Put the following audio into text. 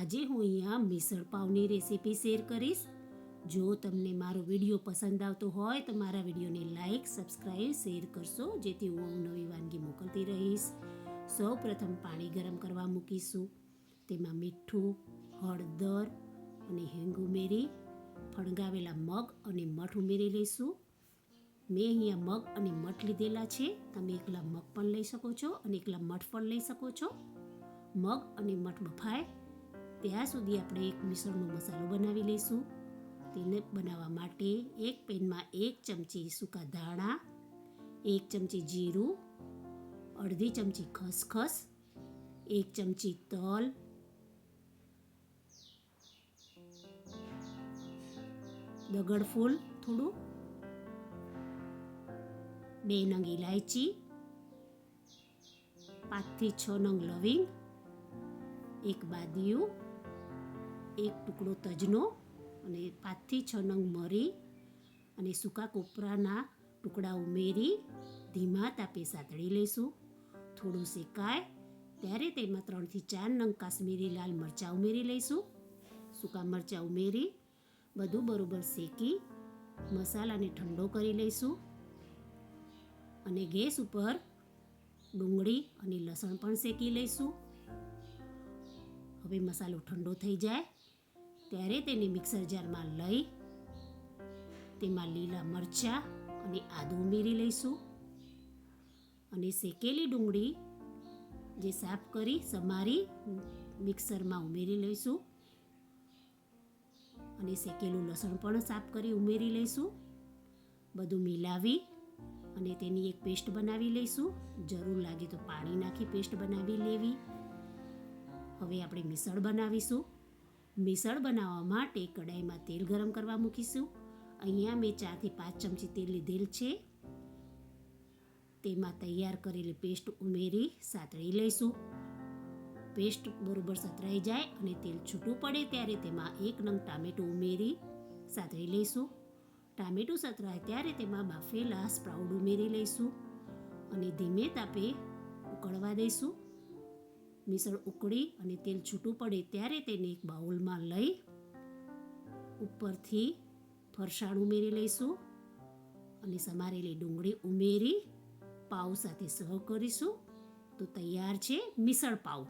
આજે હું અહીંયા મિસળ પાવની રેસીપી શેર કરીશ. જો તમને મારો વીડિયો પસંદ આવતો હોય તો મારા વિડીયોને લાઈક સબસ્ક્રાઈબ શેર કરશો, જેથી હું નવી વાનગી મોકલતી રહીશ. સૌ પ્રથમ પાણી ગરમ કરવા મૂકીશું. તેમાં મીઠું, હળદર અને હિંગ ઉમેરી, ફણગાવેલા મગ અને મઠ ઉમેરી લઈશું. મેં અહીંયા મગ અને મઠ લીધેલા છે. તમે એકલા મગ પણ લઈ શકો છો અને એકલા મઠ પણ લઈ શકો છો. મગ અને મઠ બફાય. ત્યાં સુધી આપણે એક મિશ્રણનો મસાલો બનાવી લઈશું. તેને બનાવવા માટે એક પેનમાં એક ચમચી સૂકા ધાણા, એક ચમચી જીરું, અડધી ચમચી ખસખસ, એક ચમચી તલ, દગડ ફૂલ થોડું, બે નંગ ઇલાયચી પાંચથી છ નંગ લવિંગ, એક બાદિયું એક ટુકડો તજનો અને પાંચથી છ નંગ મરી અને સૂકા કોપરાના ટુકડા ઉમેરી ધીમા તાપે સાતળી લઈશું. થોડું શેકાય ત્યારે તેમાં ત્રણથી ચાર નંગ કાશ્મીરી લાલ મરચાં ઉમેરી લઈશું. સૂકા મરચાં ઉમેરી બધું બરોબર શેકી મસાલાને ઠંડો કરી લઈશું અને ગેસ ઉપર ડુંગળી અને લસણ પણ શેકી લઈશું. હવે મસાલો ઠંડો થઈ જાય. ત્યારે તેને મિક્સર જારમાં લઈ, તેમાં લીલા મરચાં અને આદુ ઉમેરી લઈશું. અને શેકેલી ડુંગળી જે સાફ કરી સમારી મિક્સરમાં ઉમેરી લઈશું. અને શેકેલું લસણ પણ સાફ કરી ઉમેરી લઈશું. બધું મિલાવી અને તેની એક પેસ્ટ બનાવી લઈશું. જરૂર લાગે તો પાણી નાખી પેસ્ટ બનાવી લેવી. હવે આપણે મિસળ બનાવીશું. મિસળ બનાવવા માટે કડાઈમાં તેલ ગરમ કરવા મૂકીશું. અહીંયા મેં ચારથી પાંચ ચમચી તેલ લીધેલ છે. તેમાં તૈયાર કરેલી પેસ્ટ ઉમેરી સાતળી લઈશું. પેસ્ટ બરોબર સતરાઈ જાય અને તેલ છૂટું પડે ત્યારે તેમાં એક નંગ ટામેટું ઉમેરી સાતળી લઈશું. ટામેટું સતરાય ત્યારે તેમાં બાફેલા સ્પ્રાઉડ ઉમેરી લઈશું અને ધીમે તાપે ઉકળવા દઈશું. મિશ્રણ ઉકળી અને તેલ છૂટું પડે ત્યારે તેને એક બાઉલમાં લઈ ઉપરથી ફરસાણ ઉમેરી લઈશું અને સમારેલી ડુંગળી ઉમેરી પાવ સાથે સર્વ કરીશું. તો તૈયાર છે મિસળ પાવ